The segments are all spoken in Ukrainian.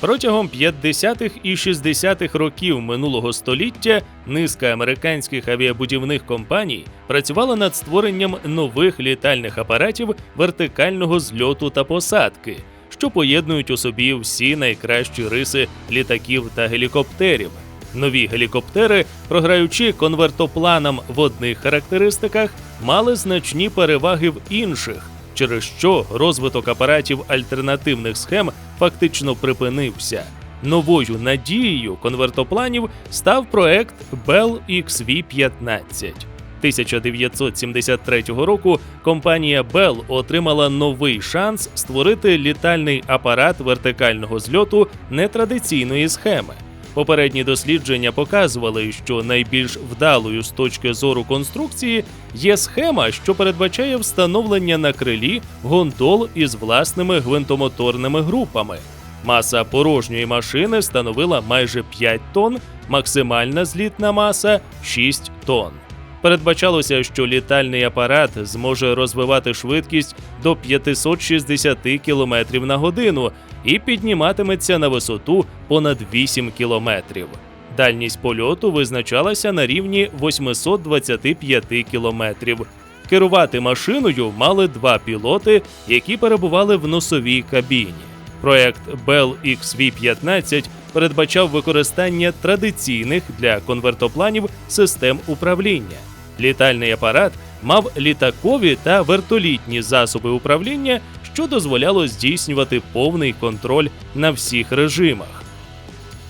Протягом 50-х і 60-х років минулого століття низка американських авіабудівних компаній працювала над створенням нових літальних апаратів вертикального зльоту та посадки, що поєднують у собі всі найкращі риси літаків та гелікоптерів. Нові гелікоптери, програючи конвертопланам в одних характеристиках, мали значні переваги в інших, через що розвиток апаратів альтернативних схем фактично припинився. Новою надією конвертопланів став проект Bell XV-15. 1973 року компанія Bell отримала новий шанс створити літальний апарат вертикального зльоту нетрадиційної схеми. Попередні дослідження показували, що найбільш вдалою з точки зору конструкції є схема, що передбачає встановлення на крилі гондол із власними гвинтомоторними групами. Маса порожньої машини становила майже 5 тонн, максимальна злітна маса 6 тонн. Передбачалося, що літальний апарат зможе розвивати швидкість до 560 км на годину і підніматиметься на висоту понад 8 км. Дальність польоту визначалася на рівні 825 км. Керувати машиною мали два пілоти, які перебували в носовій кабіні. Проект Bell XV-15 передбачав використання традиційних для конвертопланів систем управління. Літальний апарат мав літакові та вертолітні засоби управління, що дозволяло здійснювати повний контроль на всіх режимах.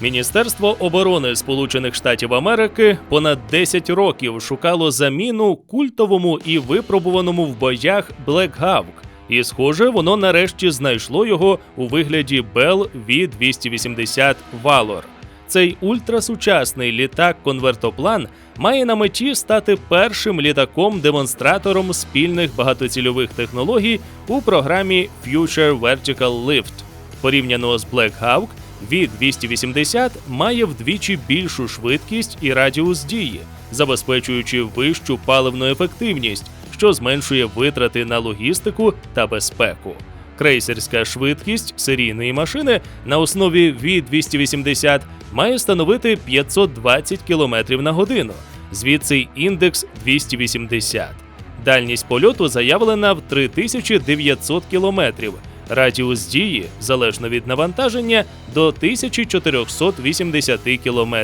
Міністерство оборони Сполучених Штатів Америки понад 10 років шукало заміну культовому і випробуваному в боях Black Hawk, і, схоже, воно нарешті знайшло його у вигляді Bell V-280 Valor. Цей ультрасучасний літак-конвертоплан має на меті стати першим літаком-демонстратором спільних багатоцільових технологій у програмі Future Vertical Lift. Порівняно з Black Hawk, V-280 має вдвічі більшу швидкість і радіус дії, забезпечуючи вищу паливну ефективність, що зменшує витрати на логістику та безпеку. Крейсерська швидкість серійної машини на основі V280 має становити 520 км на годину, звідси індекс 280. Дальність польоту заявлена в 3900 км, радіус дії, залежно від навантаження, до 1480 км.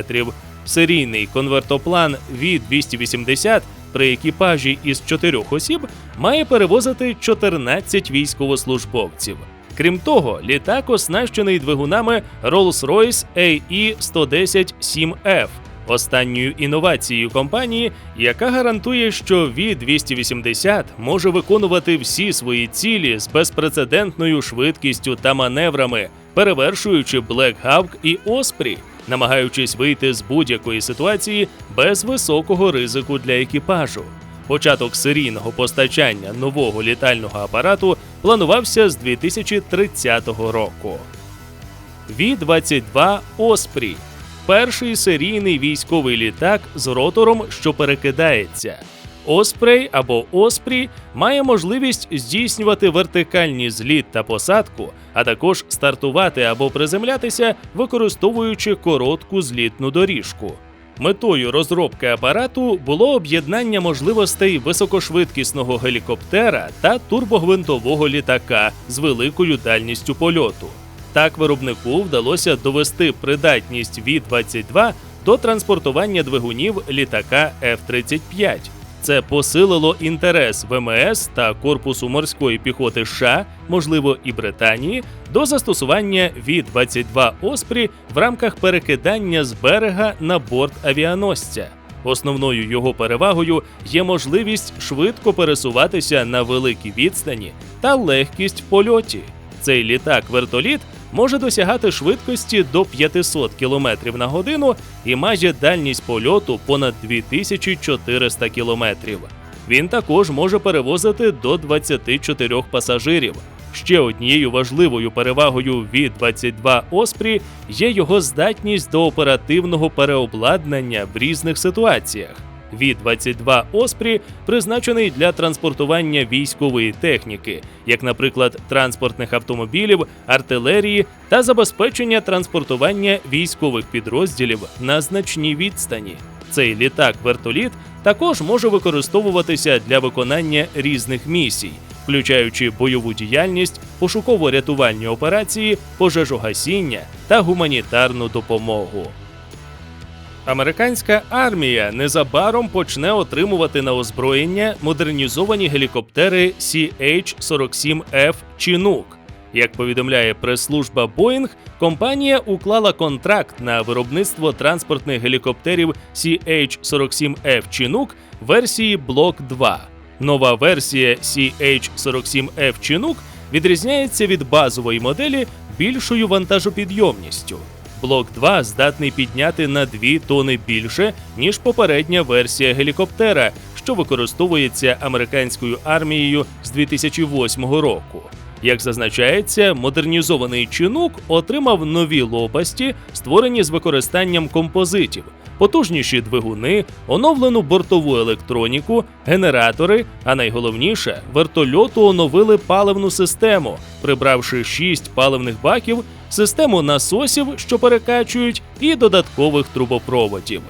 Серійний конвертоплан V280 при екіпажі із чотирьох осіб має перевозити 14 військовослужбовців. Крім того, літак оснащений двигунами Rolls-Royce AE-110-7F, останньою інновацією компанії, яка гарантує, що V-280 може виконувати всі свої цілі з безпрецедентною швидкістю та маневрами, перевершуючи Black Hawk і Osprey, намагаючись вийти з будь-якої ситуації без високого ризику для екіпажу. Початок серійного постачання нового літального апарату планувався з 2030 року. Ві-22 Оспрі перший серійний військовий літак з ротором, що перекидається. Оспрей або Оспрі має можливість здійснювати вертикальні зліт та посадку, а також стартувати або приземлятися, використовуючи коротку злітну доріжку. Метою розробки апарату було об'єднання можливостей високошвидкісного гелікоптера та турбогвинтового літака з великою дальністю польоту. Так виробнику вдалося довести придатність Ві-22 до транспортування двигунів літака F-35. Це посилило інтерес ВМС та Корпусу морської піхоти США, можливо, і Британії, до застосування Ві-22 Оспрі в рамках перекидання з берега на борт авіаносця. Основною його перевагою є можливість швидко пересуватися на великій відстані та легкість в польоті. Цей літак-вертоліт може досягати швидкості до 500 км на годину і має дальність польоту понад 2400 км. Він також може перевозити до 24 пасажирів. Ще однією важливою перевагою від 22 Оспрі є його здатність до оперативного переобладнання в різних ситуаціях. Ві-22 Оспрі призначений для транспортування військової техніки, як, наприклад, транспортних автомобілів, артилерії та забезпечення транспортування військових підрозділів на значній відстані. Цей літак-вертоліт також може використовуватися для виконання різних місій, включаючи бойову діяльність, пошуково-рятувальні операції, пожежогасіння та гуманітарну допомогу. Американська армія незабаром почне отримувати на озброєння модернізовані гелікоптери CH-47F Chinook. Як повідомляє прес-служба Boeing, компанія уклала контракт на виробництво транспортних гелікоптерів CH-47F Chinook версії Block 2. Нова версія CH-47F Chinook відрізняється від базової моделі більшою вантажопідйомністю. Блок 2 здатний підняти на 2 тони більше, ніж попередня версія гелікоптера, що використовується американською армією з 2008 року. Як зазначається, модернізований чинук отримав нові лопасті, створені з використанням композитів, потужніші двигуни, оновлену бортову електроніку, генератори, а найголовніше, вертольоту оновили паливну систему, прибравши 6 паливних баків, систему насосів, що перекачують, і додаткових трубопроводів.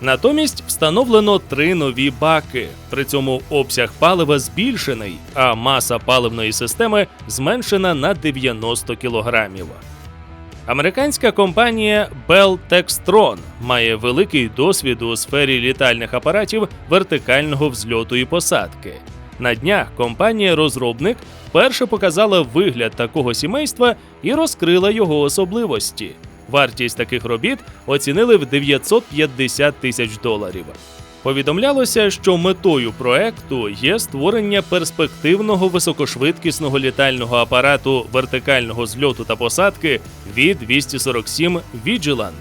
Натомість встановлено три нові баки. При цьому обсяг палива збільшений, а маса паливної системи зменшена на 90 кілограмів. Американська компанія Bell Textron має великий досвід у сфері літальних апаратів вертикального взльоту і посадки. На днях компанія-розробник вперше показала вигляд такого сімейства і розкрила його особливості. Вартість таких робіт оцінили в 950 тисяч доларів. Повідомлялося, що метою проекту є створення перспективного високошвидкісного літального апарату вертикального зльоту та посадки V-247 Vigilant.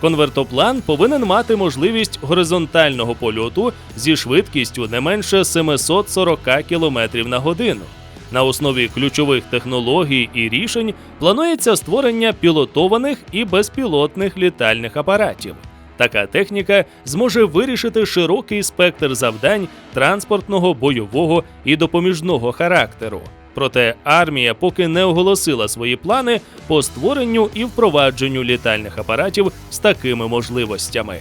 Конвертоплан повинен мати можливість горизонтального польоту зі швидкістю не менше 740 км на годину. На основі ключових технологій і рішень планується створення пілотованих і безпілотних літальних апаратів. Така техніка зможе вирішити широкий спектр завдань транспортного, бойового і допоміжного характеру. Проте армія поки не оголосила свої плани по створенню і впровадженню літальних апаратів з такими можливостями.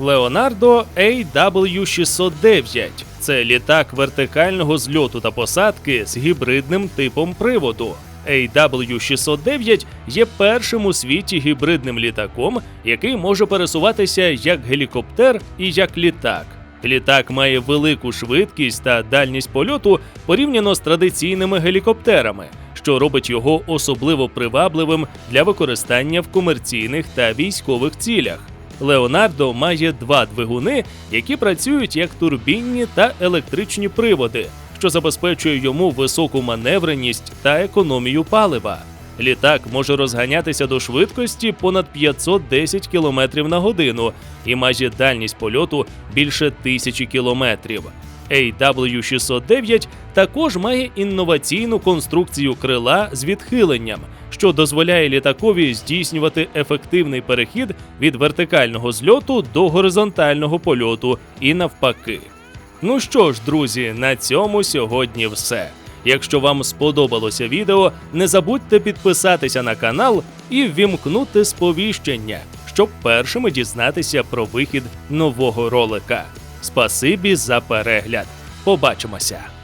Leonardo AW609 це літак вертикального зльоту та посадки з гібридним типом приводу. AW609 є першим у світі гібридним літаком, який може пересуватися як гелікоптер і як літак. Літак має велику швидкість та дальність польоту порівняно з традиційними гелікоптерами, що робить його особливо привабливим для використання в комерційних та військових цілях. Леонардо має два двигуни, які працюють як турбінні та електричні приводи, що забезпечує йому високу маневреність та економію палива. Літак може розганятися до швидкості понад 510 км на годину і має дальність польоту більше тисячі кілометрів. AW609 також має інноваційну конструкцію крила з відхиленням, що дозволяє літакові здійснювати ефективний перехід від вертикального зльоту до горизонтального польоту і навпаки. Ну що ж, друзі, на цьому сьогодні все. Якщо вам сподобалося відео, не забудьте підписатися на канал і ввімкнути сповіщення, щоб першими дізнатися про вихід нового ролика. Спасибі за перегляд. Побачимося!